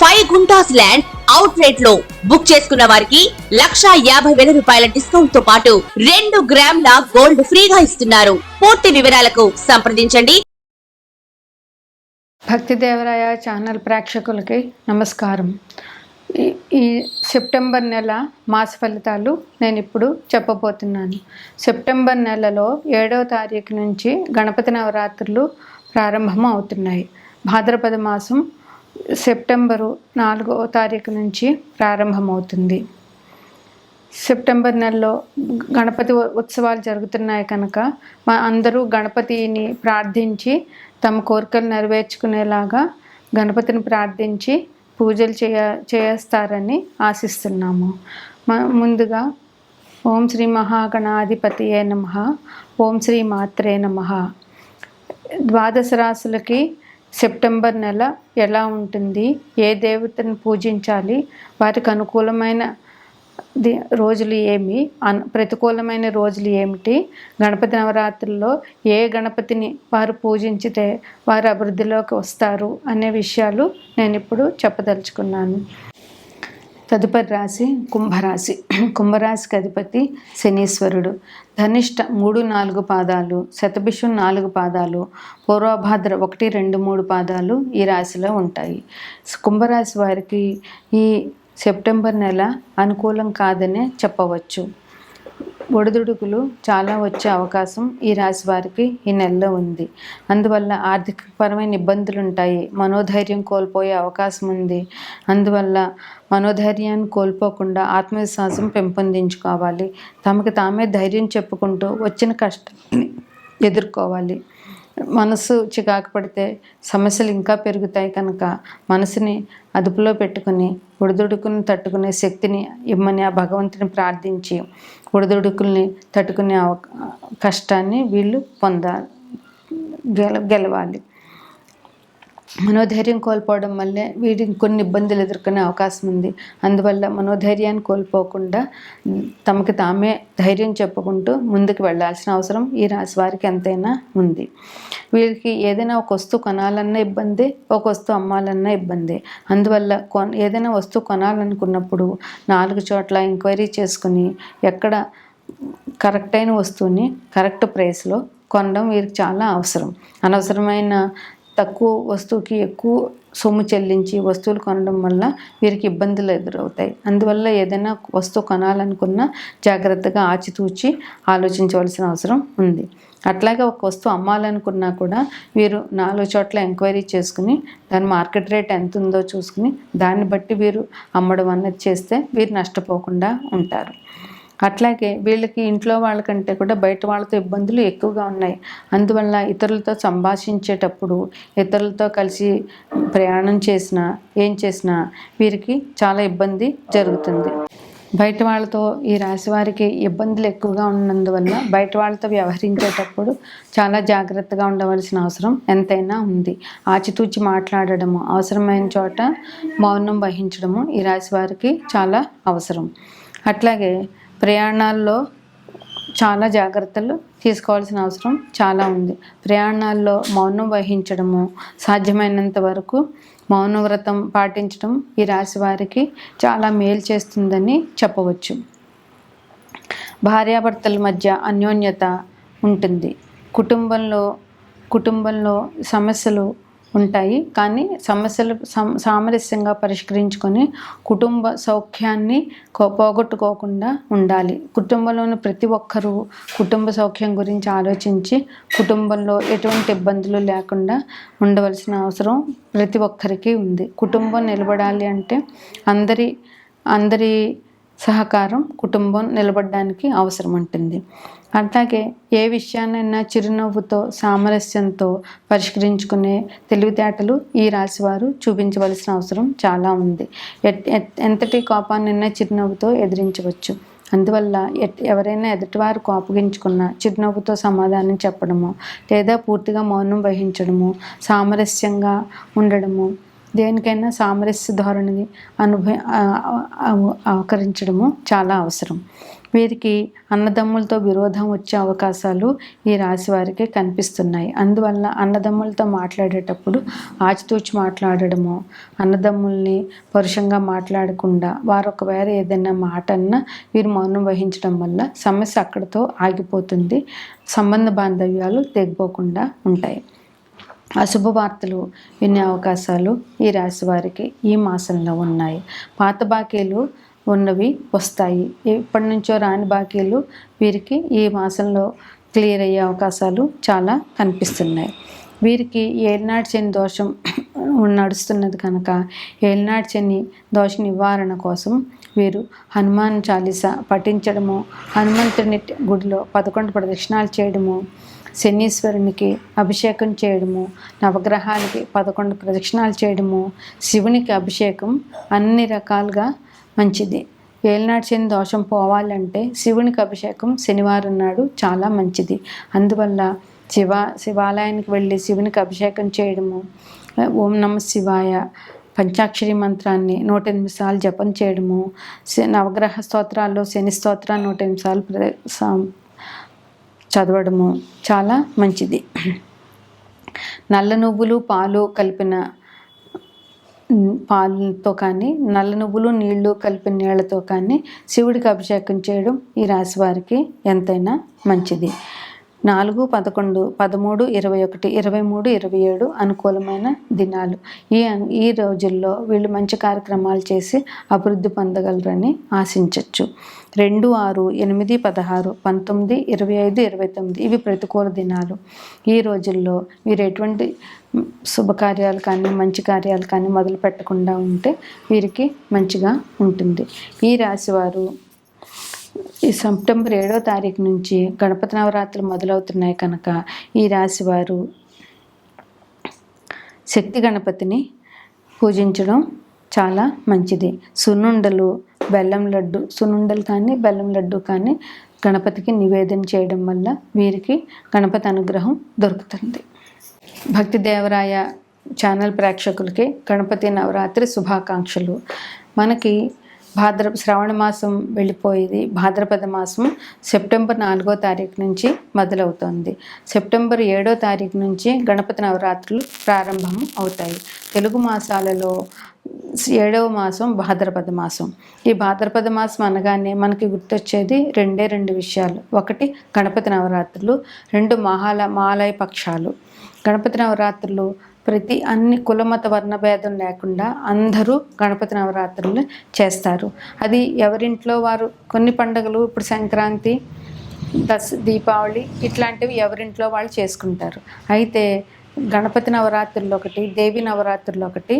Five guntas land out రేట్లో book చేసుకున్న వారికి లక్షా యాభై వేల రూపాయల డిస్కౌంట్తో పాటు రెండు గ్రాముల గోల్డ్ ఫ్రీగా ఇస్తున్నారు. పూర్తి వివరాలకు సంప్రదించండి. భక్తి దేవరాయ ఛానల్ ప్రేక్షకులకి నమస్కారం. ఈ ఈ సెప్టెంబర్ నెల మాస ఫలితాలు నేను ఇప్పుడు చెప్పబోతున్నాను. సెప్టెంబర్ నెలలో ఏడవ తారీఖు నుంచి గణపతి నవరాత్రులు ప్రారంభం అవుతున్నాయి భాద్రపద మాసం సెప్టెంబరు నాలుగవ తారీఖు నుంచి ప్రారంభమవుతుంది. సెప్టెంబర్ నెలలో గణపతి ఉత్సవాలు జరుగుతున్నాయి కనుక మా అందరూ గణపతిని ప్రార్థించి తమ కోరికలు నెరవేర్చుకునేలాగా గణపతిని ప్రార్థించి పూజలు చేయ చేస్తారని ఆశిస్తున్నాము. ముందుగా ఓం శ్రీ మహాగణాధిపతియే నమ ఓం శ్రీ మాత్రే నమ. ద్వాదశ రాశులకి సెప్టెంబర్ నెల ఎలా ఉంటుంది? ఏ దేవతను పూజించాలి? వారికి అనుకూలమైన రోజులు ఏమి? అన్ ప్రతికూలమైన రోజులు ఏమిటి? గణపతి నవరాత్రుల్లో ఏ గణపతిని వారు పూజించితే వారు అభివృద్ధిలోకి వస్తారు అనే విషయాలు నేను ఇప్పుడు చెప్పదలుచుకున్నాను. తదుపరి రాశి కుంభరాశి. కుంభరాశికి అధిపతి శనీశ్వరుడు. ధనిష్ట మూడు నాలుగు పాదాలు శతభిషు నాలుగు పాదాలు పూర్వభాద్ర ఒకటి రెండు మూడు పాదాలు ఈ రాశిలో ఉంటాయి. కుంభరాశి వారికి ఈ సెప్టెంబర్ నెల అనుకూలం కాదనే చెప్పవచ్చు. ఒడిదుడుకులు చాలా వచ్చే అవకాశం ఈ రాశి వారికి ఈ నెలలో ఉంది. అందువల్ల ఆర్థికపరమైన ఇబ్బందులు ఉంటాయి మనోధైర్యం కోల్పోయే అవకాశం ఉంది. అందువల్ల మనోధైర్యాన్ని కోల్పోకుండా ఆత్మవిశ్వాసం పెంపొందించుకోవాలి. తమకు తామే ధైర్యం చెప్పుకుంటూ వచ్చిన కష్టాన్ని ఎదుర్కోవాలి. మనసు చికాకు పడితే సమస్యలు ఇంకా పెరుగుతాయి కనుక మనసుని అదుపులో పెట్టుకుని ఒడిదుడుకుని తట్టుకునే శక్తిని ఇమ్మని ఆ భగవంతుని ప్రార్థించి ఒడిదుడుకుల్ని తట్టుకునే అవ కష్టాన్ని వీళ్ళు పొందాలి గెల గెలవాలి. మనోధైర్యం కోల్పోవడం వల్లే వీటికి కొన్ని ఇబ్బందులు ఎదుర్కొనే అవకాశం ఉంది. అందువల్ల మనోధైర్యాన్ని కోల్పోకుండా తమకు తామే ధైర్యం చెప్పుకుంటూ ముందుకు వెళ్ళాల్సిన అవసరం ఈ రాశి వారికి ఎంతైనా ఉంది. వీరికి ఏదైనా ఒక వస్తువు కొనాలన్నా ఇబ్బంది ఒక వస్తువు అమ్మాలన్నా ఇబ్బంది. అందువల్ల కొన్ ఏదైనా వస్తువు కొనాలనుకున్నప్పుడు నాలుగు చోట్ల ఎంక్వైరీ చేసుకుని ఎక్కడ కరెక్ట్ అయిన వస్తువుని కరెక్ట్ ప్రైస్లో కొనడం వీరికి చాలా అవసరం. అనవసరమైన తక్కువ వస్తువుకి ఎక్కువ సొమ్ము చెల్లించి వస్తువులు కొనడం వల్ల వీరికి ఇబ్బందులు ఎదురవుతాయి. అందువల్ల ఏదైనా వస్తువు కొనాలనుకున్నా జాగ్రత్తగా ఆచితూచి ఆలోచించవలసిన అవసరం ఉంది. అట్లాగే ఒక వస్తువు అమ్మాలనుకున్నా కూడా వీరు నాలుగు చోట్ల ఎంక్వైరీ చేసుకుని దాని మార్కెట్ రేట్ ఎంత ఉందో చూసుకుని దాన్ని బట్టి వీరు అమ్మడం అన్నది చేస్తే వీరు నష్టపోకుండా ఉంటారు. అట్లాగే వీళ్ళకి ఇంట్లో వాళ్ళకంటే కూడా బయట వాళ్ళతో ఇబ్బందులు ఎక్కువగా ఉన్నాయి. అందువల్ల ఇతరులతో సంభాషించేటప్పుడు ఇతరులతో కలిసి ప్రయాణం చేసినా ఏం చేసినా వీరికి చాలా ఇబ్బంది జరుగుతుంది. బయట వాళ్ళతో ఈ రాశి వారికి ఇబ్బందులు ఎక్కువగా ఉన్నందువల్ల బయట వాళ్ళతో వ్యవహరించేటప్పుడు చాలా జాగ్రత్తగా ఉండవలసిన అవసరం ఎంతైనా ఉంది. ఆచితూచి మాట్లాడడము అవసరమైన చోట మౌనం వహించడము ఈ రాశి వారికి చాలా అవసరం. అట్లాగే ప్రయాణాల్లో చాలా జాగ్రత్తలు తీసుకోవాల్సిన అవసరం చాలా ఉంది. ప్రయాణాల్లో మౌనం వహించడము సాధ్యమైనంత వరకు మౌన వ్రతం పాటించడం ఈ రాశి వారికి చాలా మేలు చేస్తుందని చెప్పవచ్చు. భార్యాభర్తల మధ్య అన్యోన్యత ఉంటుంది. కుటుంబంలో కుటుంబంలో సమస్యలు ఉంటాయి. కానీ సమస్యలు సామరస్యంగా పరిష్కరించుకొని కుటుంబ సౌఖ్యాన్ని కో- పోగొట్టుకోకుండా ఉండాలి. కుటుంబంలోని ప్రతి ఒక్కరూ కుటుంబ సౌఖ్యం గురించి ఆలోచించి కుటుంబంలో ఎటువంటి ఇబ్బందులు లేకుండా ఉండవలసిన అవసరం ప్రతి ఒక్కరికి ఉంది. కుటుంబం నిలబడాలి అంటే అందరి అందరి సహకారం కుటుంబం నిలబడడానికి అవసరం ఉంటుంది అట్లాగే ఏ విషయాన్నైనా చిరునవ్వుతో సామరస్యంతో పరిష్కరించుకునే తెలివితేటలు ఈ రాశివారు చూపించవలసిన అవసరం చాలా ఉంది. ఎట్- ఎంతటి కోపాన్నైనా చిరునవ్వుతో ఎదిరించవచ్చు. అందువల్ల ఎవరైనా ఎదుటివారు కోపగించుకున్న చిరునవ్వుతో సమాధానం చెప్పడము లేదా పూర్తిగా మౌనం వహించడము సామరస్యంగా ఉండడము దేనికైనా సామరస్య ధోరణిని అనుభవ ఆకరించడము చాలా అవసరం. వీరికి అన్నదమ్ములతో విరోధం వచ్చే అవకాశాలు ఈ రాశి వారికి కనిపిస్తున్నాయి. అందువల్ల అన్నదమ్ములతో మాట్లాడేటప్పుడు ఆచితూచి మాట్లాడడము అన్నదమ్ముల్ని పరుషంగా మాట్లాడకుండా వారు ఒకవేళ ఏదైనా మాట అన్నా వీరు మౌనం వహించడం వల్ల సమస్య అక్కడితో ఆగిపోతుంది. సంబంధ బాంధవ్యాలు తెగిపోకుండా ఉంటాయి. అశుభ వార్తలు వినే అవకాశాలు ఈ రాశి వారికి ఈ మాసంలో ఉన్నాయి. పాత బాకీలు ఉన్నవి వస్తాయి. ఎప్పటి నుంచో రాని బాకీలు వీరికి ఈ మాసంలో క్లియర్ అయ్యే అవకాశాలు చాలా కనిపిస్తున్నాయి. వీరికి ఏలినాటి శని దోషం నడుస్తున్నది కనుక ఏలినాటి శని దోష నివారణ కోసం వీరు హనుమాన్ చాలీస పఠించడము హనుమంతుని గుడిలో పదకొండు ప్రదక్షిణాలు చేయడము శనీశ్వరునికి అభిషేకం చేయడము నవగ్రహాలకి పదకొండు ప్రదక్షిణాలు చేయడము శివునికి అభిషేకం అన్ని రకాలుగా మంచిది. ఏలినాటి శని దోషం పోవాలంటే శివునికి అభిషేకం శనివారం నాడు చాలా మంచిది. అందువల్ల శివ శివాలయానికి వెళ్ళి శివునికి అభిషేకం చేయడము ఓం నమ శివాయ పంచాక్షరి మంత్రాన్ని నూట ఎనిమిది సార్లు జపం చేయడము శ- నవగ్రహ స్తోత్రాల్లో శని స్తోత్రాన్ని నూట ఎనిమిది సార్లు ప్ర చదవడము చాలా మంచిది. నల్ల నువ్వులు పాలు కలిపిన పాలతో కానీ నల్ల నువ్వులు నీళ్ళు కలిపిన నీళ్ళతో కానీ శివుడికి అభిషేకం చేయడం ఈ రాశి వారికి ఎంతైనా మంచిది. నాలుగు పదకొండు పదమూడు ఇరవై ఒకటి ఇరవై మూడు ఇరవై ఏడు అనుకూలమైన దినాలు. ఈ ఈ రోజుల్లో వీళ్ళు మంచి కార్యక్రమాలు చేసి అభివృద్ధి పొందగలరని ఆశించవచ్చు రెండు ఆరు ఎనిమిది పదహారు పంతొమ్మిది ఇరవై ఐదు ఇరవై తొమ్మిది ఇవి ప్రతికూల దినాలు. ఈ రోజుల్లో మీరు ఎటువంటి శుభకార్యాలు కానీ మంచి కార్యాలు కానీ మొదలు పెట్టకుండా ఉంటే వీరికి మంచిగా ఉంటుంది. ఈ రాశివారు ఈ సెప్టెంబర్ ఏడో తారీఖు నుంచి గణపతి నవరాత్రులు మొదలవుతున్నాయి కనుక ఈ రాశివారు శక్తి గణపతిని పూజించడం చాలా మంచిది. సున్నుండలు బెల్లం లడ్డు సున్నుండలు కానీ బెల్లం లడ్డు కానీ గణపతికి నివేదన చేయడం వల్ల వీరికి గణపతి అనుగ్రహం దొరుకుతుంది. భక్తి దేవరాయ ఛానల్ ప్రేక్షకులకి గణపతి నవరాత్రి శుభాకాంక్షలు. మనకి భాద్ర శ్రావణ మాసం వెళ్ళిపోయేది. భాద్రపద మాసం సెప్టెంబర్ నాలుగో తారీఖు నుంచి మొదలవుతోంది. సెప్టెంబర్ ఏడో తారీఖు నుంచి గణపతి నవరాత్రులు ప్రారంభం అవుతాయి. తెలుగు మాసాలలో ఏడవ మాసం భాద్రపద మాసం. ఈ భాద్రపద మాసం అనగానే మనకి గుర్తొచ్చేది రెండే రెండు విషయాలు. ఒకటి గణపతి నవరాత్రులు. రెండు మహాల మాలయ పక్షాలు గణపతి నవరాత్రులు ప్రతి అన్ని కులమత వర్ణ భేదం లేకుండా అందరూ గణపతి నవరాత్రులు చేస్తారు. అది ఎవరింట్లో వారు కొన్ని పండుగలు ఇప్పుడు సంక్రాంతి దస్ దీపావళి ఇట్లాంటివి ఎవరింట్లో వాళ్ళు చేసుకుంటారు. అయితే గణపతి నవరాత్రులు ఒకటి దేవి నవరాత్రులు ఒకటి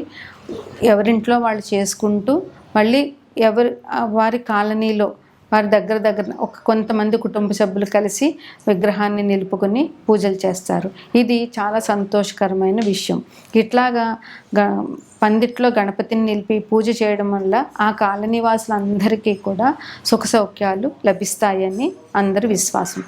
ఎవరింట్లో వాళ్ళు చేసుకుంటూ మళ్ళీ ఎవరి వారి కాలనీలో వారి దగ్గర దగ్గర ఒక కొంతమంది కుటుంబ సభ్యులు కలిసి విగ్రహాన్ని నిలుపుకొని పూజలు చేస్తారు. ఇది చాలా సంతోషకరమైన విషయం. ఇట్లాగా పందిట్లో గణపతిని నిలిపి పూజ చేయడం వల్ల ఆ కాలనీ వాసులందరికీ కూడా సుఖ సౌఖ్యాలు లభిస్తాయని అందరి విశ్వాసం.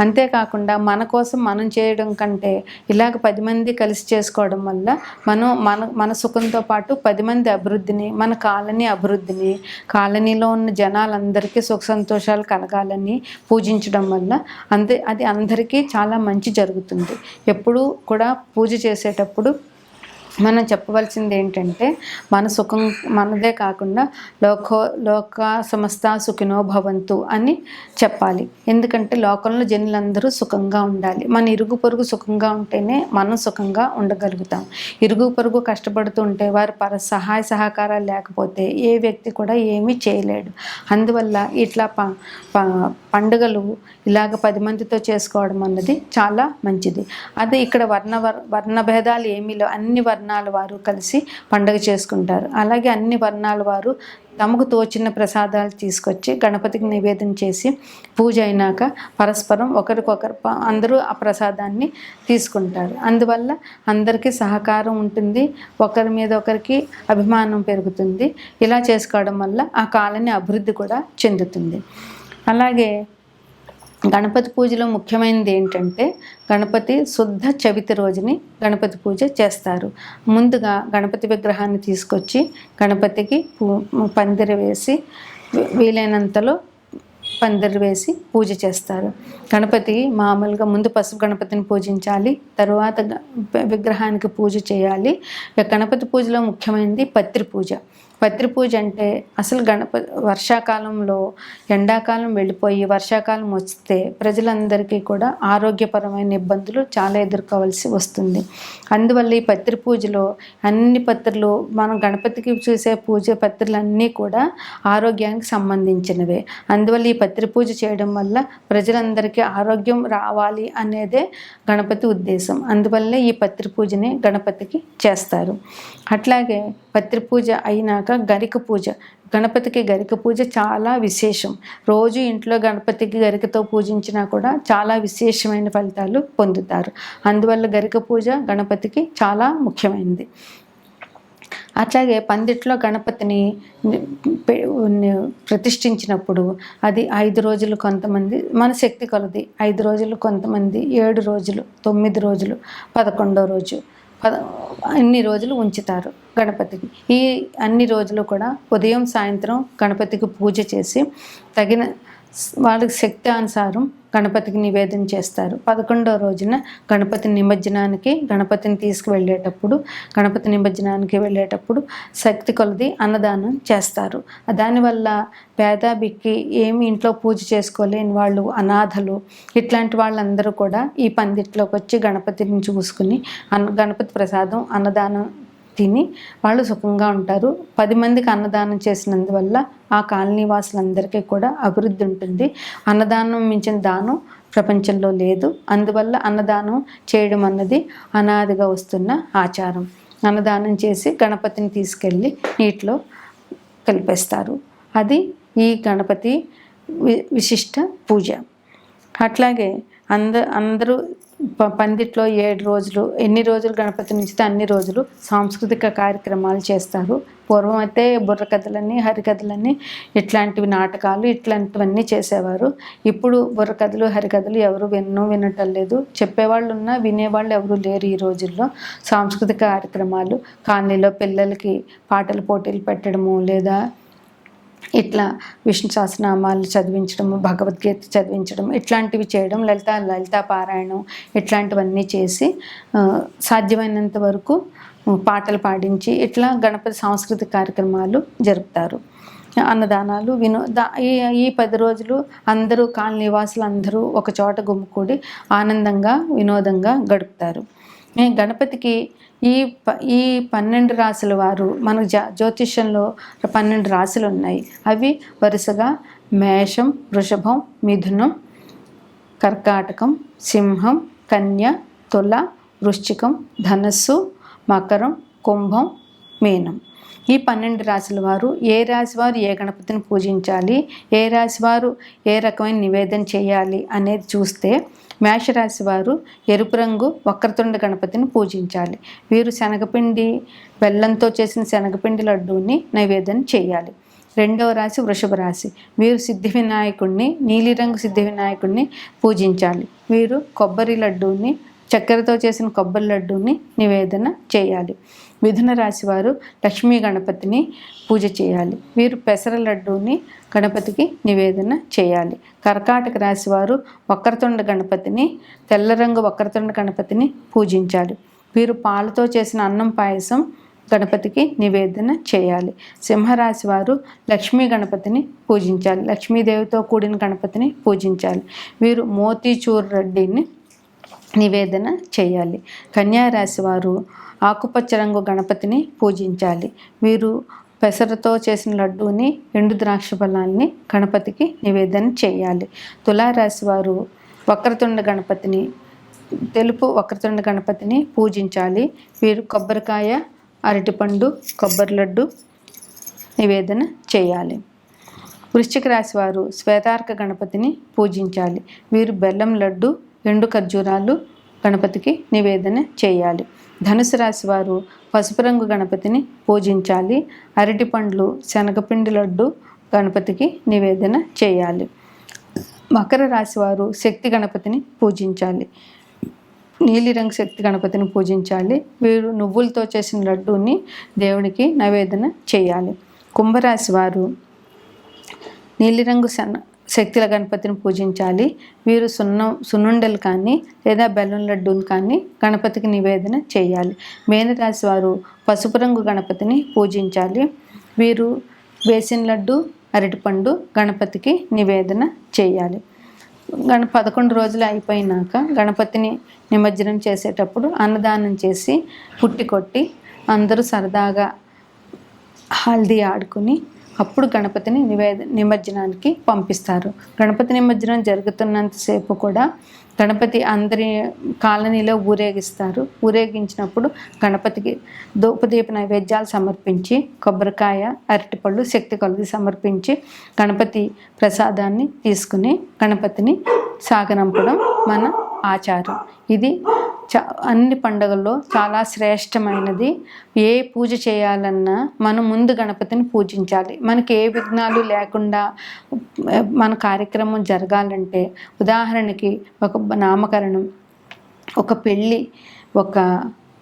అంతేకాకుండా మన కోసం మనం చేయడం కంటే ఇలాగ పది మంది కలిసి చేసుకోవడం వల్ల మనం మన మన సుఖంతో పాటు పది మంది అభివృద్ధిని మన కాలనీ అభివృద్ధిని కాలనీలో ఉన్న జనాలందరికీ సుఖ సంతోషాలు కలగాలని పూజించడం వల్ల అంతే అది అందరికీ చాలా మంచి జరుగుతుంది. ఎప్పుడూ కూడా పూజ చేసేటప్పుడు మనం చెప్పవలసింది ఏంటంటే మన సుఖం మనదే కాకుండా లోకో లోక సమస్త సుఖినో భవంతు అని చెప్పాలి. ఎందుకంటే లోకంలో జనులందరూ సుఖంగా ఉండాలి. మన ఇరుగు పొరుగు సుఖంగా ఉంటేనే మనం సుఖంగా ఉండగలుగుతాం. ఇరుగు పొరుగు కష్టపడుతూ ఉంటే వారి పర సహాయ సహకారాలు లేకపోతే ఏ వ్యక్తి కూడా ఏమీ చేయలేడు. అందువల్ల ఇట్లా ప ప- పండుగలు ఇలాగ పది మందితో చేసుకోవడం అన్నది చాలా మంచిది. అదే ఇక్కడ వర్ణ వర్- వర్ణ భేదాలు ఏమీ లేవు. అన్ని వర్ణాల వారు కలిసి పండుగ చేసుకుంటారు. అలాగే అన్ని వర్ణాల వారు తమకు తోచిన ప్రసాదాలు తీసుకొచ్చి గణపతికి నివేదన చేసి పూజ అయినాక పరస్పరం ఒకరికొకరు ప- అందరూ ఆ ప్రసాదాన్ని తీసుకుంటారు. అందువల్ల అందరికీ సహకారం ఉంటుంది. ఒకరి మీద ఒకరికి అభిమానం పెరుగుతుంది. ఇలా చేసుకోవడం వల్ల ఆ కాలనీ అభివృద్ధి కూడా చెందుతుంది. అలాగే గణపతి పూజలో ముఖ్యమైనది ఏంటంటే గణపతి శుద్ధ చవితి రోజుని గణపతి పూజ చేస్తారు. ముందుగా గణపతి విగ్రహాన్ని తీసుకొచ్చి గణపతికి పూ- పందిరి వేసి వీలైనంతలో పందిరి వేసి పూజ చేస్తారు. గణపతి మామూలుగా ముందు పసుపు గణపతిని పూజించాలి తరువాత విగ్రహానికి పూజ చేయాలి. గణపతి పూజలో ముఖ్యమైనది పత్రి పూజ. పత్రి పూజ అంటే అసలు గణపతి వర్షాకాలంలో ఎండాకాలం వెళ్ళిపోయి వర్షాకాలం వస్తే ప్రజలందరికీ కూడా ఆరోగ్యపరమైన ఇబ్బందులు చాలా ఎదుర్కోవాల్సి వస్తుంది. అందువల్ల ఈ పత్రి పూజలో అన్ని పత్రులు మనం గణపతికి చూసే పూజ పత్రులన్నీ కూడా ఆరోగ్యానికి సంబంధించినవే. అందువల్ల ఈ పత్రి పూజ చేయడం వల్ల ప్రజలందరికీ ఆరోగ్యం రావాలి అనేదే గణపతి ఉద్దేశం. అందువల్లే ఈ పత్రి పూజని గణపతికి చేస్తారు. అట్లాగే పత్రి పూజ అయినాక గరిక పూజ. గణపతికి గరిక పూజ చాలా విశేషం. రోజు ఇంట్లో గణపతికి గరికతో పూజించినా కూడా చాలా విశేషమైన ఫలితాలు పొందుతారు. అందువల్ల గరిక పూజ గణపతికి చాలా ముఖ్యమైనది. అట్లాగే పందిట్లో గణపతిని ప్రతిష్ఠించినప్పుడు అది ఐదు రోజులు కొంతమంది మన శక్తి కొలది ఐదు రోజులు కొంతమంది ఏడు రోజులు తొమ్మిది రోజులు పదకొండో రోజు అన్ని రోజులు ఉంచుతారు గణపతికి ఈ అన్ని రోజులు కూడా ఉదయం సాయంత్రం గణపతికి పూజ చేసి తగిన వాళ్ళకి శక్తి అనుసారం గణపతికి నివేదన చేస్తారు. పదకొండో రోజున గణపతి నిమజ్జనానికి గణపతిని తీసుకువెళ్ళేటప్పుడు గణపతి నిమజ్జనానికి వెళ్ళేటప్పుడు శక్తి కొలది అన్నదానం చేస్తారు. దానివల్ల పేద బిక్కి ఏమి ఇంట్లో పూజ చేసుకోలేని వాళ్ళు అనాథలు ఇట్లాంటి వాళ్ళందరూ కూడా ఈ పందిట్లోకి వచ్చి గణపతిని చూసుకుని అన్న గణపతి ప్రసాదం అన్నదానం తిని వాళ్ళు సుఖంగా ఉంటారు. పది మందికి అన్నదానం చేసినందువల్ల ఆ కాలనీ వాసులందరికీ కూడా అభివృద్ధి ఉంటుంది. అన్నదానం మించిన దానం ప్రపంచంలో లేదు. అందువల్ల అన్నదానం చేయడం అన్నది అనాదిగా వస్తున్న ఆచారం. అన్నదానం చేసి గణపతిని తీసుకెళ్ళి నీటిలో కలిపేస్తారు. అది ఈ గణపతి వి విశిష్ట పూజ. అట్లాగే అంద అందరూ పందిట్లో ఏడు రోజులు ఎన్ని రోజులు గణపతి నుంచితే అన్ని రోజులు సాంస్కృతిక కార్యక్రమాలు చేస్తారు. పూర్వం అయితే బుర్రకథలని హరికథలని ఇట్లాంటివి నాటకాలు ఇట్లాంటివన్నీ చేసేవారు. ఇప్పుడు బుర్రకథలు హరికథలు ఎవరు విన్నో వినటం లేదు. చెప్పేవాళ్ళు ఉన్నా వినేవాళ్ళు ఎవరు లేరు ఈ రోజుల్లో. సాంస్కృతిక కార్యక్రమాలు కాలనీలో పిల్లలకి పాటలు పోటీలు పెట్టడము లేదా ఇట్లా విష్ణు సహస్రనామాలు చదివించడం భగవద్గీత చదివించడం ఇట్లాంటివి చేయడం లలిత లలితా పారాయణం ఇట్లాంటివన్నీ చేసి సాధ్యమైనంత వరకు పాటలు పాడించి ఇట్లా గణపతి సాంస్కృతిక కార్యక్రమాలు జరుపుతారు. అన్నదానాలు వినో ఈ ఈ పది రోజులు అందరూ కాలనీ నివాసులు అందరూ ఒక చోట గుమ్ముకూడి ఆనందంగా వినోదంగా గడుపుతారు. గణపతికి ఈ ప ఈ పన్నెండు రాసుల వారు మనకు జా జ్యోతిష్యంలో పన్నెండు రాసులు ఉన్నాయి. అవి వరుసగా మేషం వృషభం మిథునం కర్కాటకం సింహం కన్య తుల వృశ్చికం ధనస్సు మకరం కుంభం మీనం. ఈ పన్నెండు రాశుల వారు ఏ రాశి వారు ఏ గణపతిని పూజించాలి? ఏ రాశి వారు ఏ రకమైన నివేదన చేయాలి అనేది చూస్తే మేషరాశి వారు ఎరుపు రంగు వక్రతుండ గణపతిని పూజించాలి. వీరు శనగపిండి బెల్లంతో చేసిన శనగపిండి లడ్డూని నివేదన చేయాలి. రెండవ రాశి వృషభ రాశి. వీరు సిద్ధి వినాయకుడిని నీలిరంగు సిద్ధి వినాయకుడిని పూజించాలి. వీరు కొబ్బరి లడ్డూని చక్కెరతో చేసిన కొబ్బరి లడ్డూని నివేదన చేయాలి. మిథున రాశి వారు లక్ష్మీ గణపతిని పూజ చేయాలి. వీరు పెసర లడ్డూని గణపతికి నివేదన చేయాలి. కర్కాటక రాశి వారు వక్రతుండ గణపతిని తెల్ల రంగు వక్రతుండ గణపతిని పూజించాలి. వీరు పాలతో చేసిన అన్నం పాయసం గణపతికి నివేదన చేయాలి. సింహరాశి వారు లక్ష్మీ గణపతిని పూజించాలి. లక్ష్మీదేవితో కూడిన గణపతిని పూజించాలి. వీరు మోతీచూర్ రెడ్డిని నివేదన చేయాలి. కన్యారాశి వారు ఆకుపచ్చ రంగు గణపతిని పూజించాలి. వీరు పెసరతో చేసిన లడ్డూని ఎండు ద్రాక్ష ఫలాన్ని గణపతికి నివేదన చేయాలి. తులారాశి వారు వక్రతుండ గణపతిని తెలుపు వక్రతుండ గణపతిని పూజించాలి. వీరు కొబ్బరికాయ అరటిపండు కొబ్బరి లడ్డు నివేదన చేయాలి. వృశ్చిక రాశి వారు శ్వేతార్క గణపతిని పూజించాలి. వీరు బెల్లం లడ్డు రెండు ఖర్జూరాలు గణపతికి నివేదన చేయాలి. ధనుసు రాశి వారు పసుపు రంగు గణపతిని పూజించాలి. అరటి పండ్లు శనగపిండి లడ్డు గణపతికి నివేదన చేయాలి. మకర రాశి వారు శక్తి గణపతిని పూజించాలి. నీలిరంగు శక్తి గణపతిని పూజించాలి. వీరు నువ్వులతో చేసిన లడ్డూని దేవుడికి నివేదన చేయాలి. కుంభరాశి వారు నీలిరంగు సన్న శక్తుల గణపతిని పూజించాలి. వీరు సున్నం సున్నుండలు కానీ లేదా బెల్లం లడ్డూలు కానీ గణపతికి నివేదన చేయాలి. మేనరాశి వారు పసుపు రంగు గణపతిని పూజించాలి. వీరు బేసిన్ లడ్డు అరటిపండు గణపతికి నివేదన చేయాలి. గణ పదకొండు రోజులు అయిపోయినాక గణపతిని నిమజ్జనం చేసేటప్పుడు అన్నదానం చేసి పుట్టి కొట్టి అందరూ సరదాగా హల్దీ ఆడుకుని అప్పుడు గణపతిని నివేద నిమజ్జనానికి పంపిస్తారు. గణపతి నిమజ్జనం జరుగుతున్నంతసేపు కూడా గణపతి అందరి కాలనీలో ఊరేగిస్తారు. ఊరేగించినప్పుడు గణపతికి దూపదీప నైవేద్యాలు సమర్పించి కొబ్బరికాయ అరటిపళ్ళు శక్తి కొలది సమర్పించి గణపతి ప్రసాదాన్ని తీసుకుని గణపతిని సాగనంపడం మన ఆచారం. ఇది అన్ని పండుగల్లో చాలా శ్రేష్టమైనది ఏ పూజ చేయాలన్నా మనం ముందు గణపతిని పూజించాలి. మనకి ఏ విఘ్నాలు లేకుండా మన కార్యక్రమం జరగాలంటే ఉదాహరణకి ఒక నామకరణం ఒక పెళ్ళి ఒక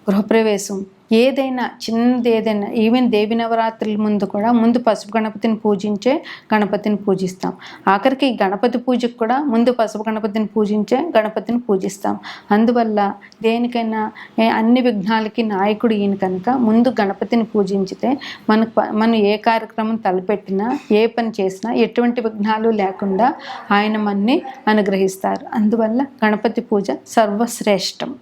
గృహప్రవేశం ఏదైనా చిన్నది ఏదైనా ఈవెన్ దేవి నవరాత్రుల ముందు కూడా ముందు పసుపు గణపతిని పూజించే గణపతిని పూజిస్తాం. ఆఖరికి గణపతి పూజకు కూడా ముందు పసుపు గణపతిని పూజించే గణపతిని పూజిస్తాం. అందువల్ల దేనికైనా అన్ని విఘ్నాలకి నాయకుడు ఈయన కనుక ముందు గణపతిని పూజించితే మనకు ప- మనం ఏ కార్యక్రమం తలపెట్టినా ఏ పని చేసినా ఎటువంటి విఘ్నాలు లేకుండా ఆయన మనని అనుగ్రహిస్తారు. అందువల్ల గణపతి పూజ సర్వశ్రేష్టం.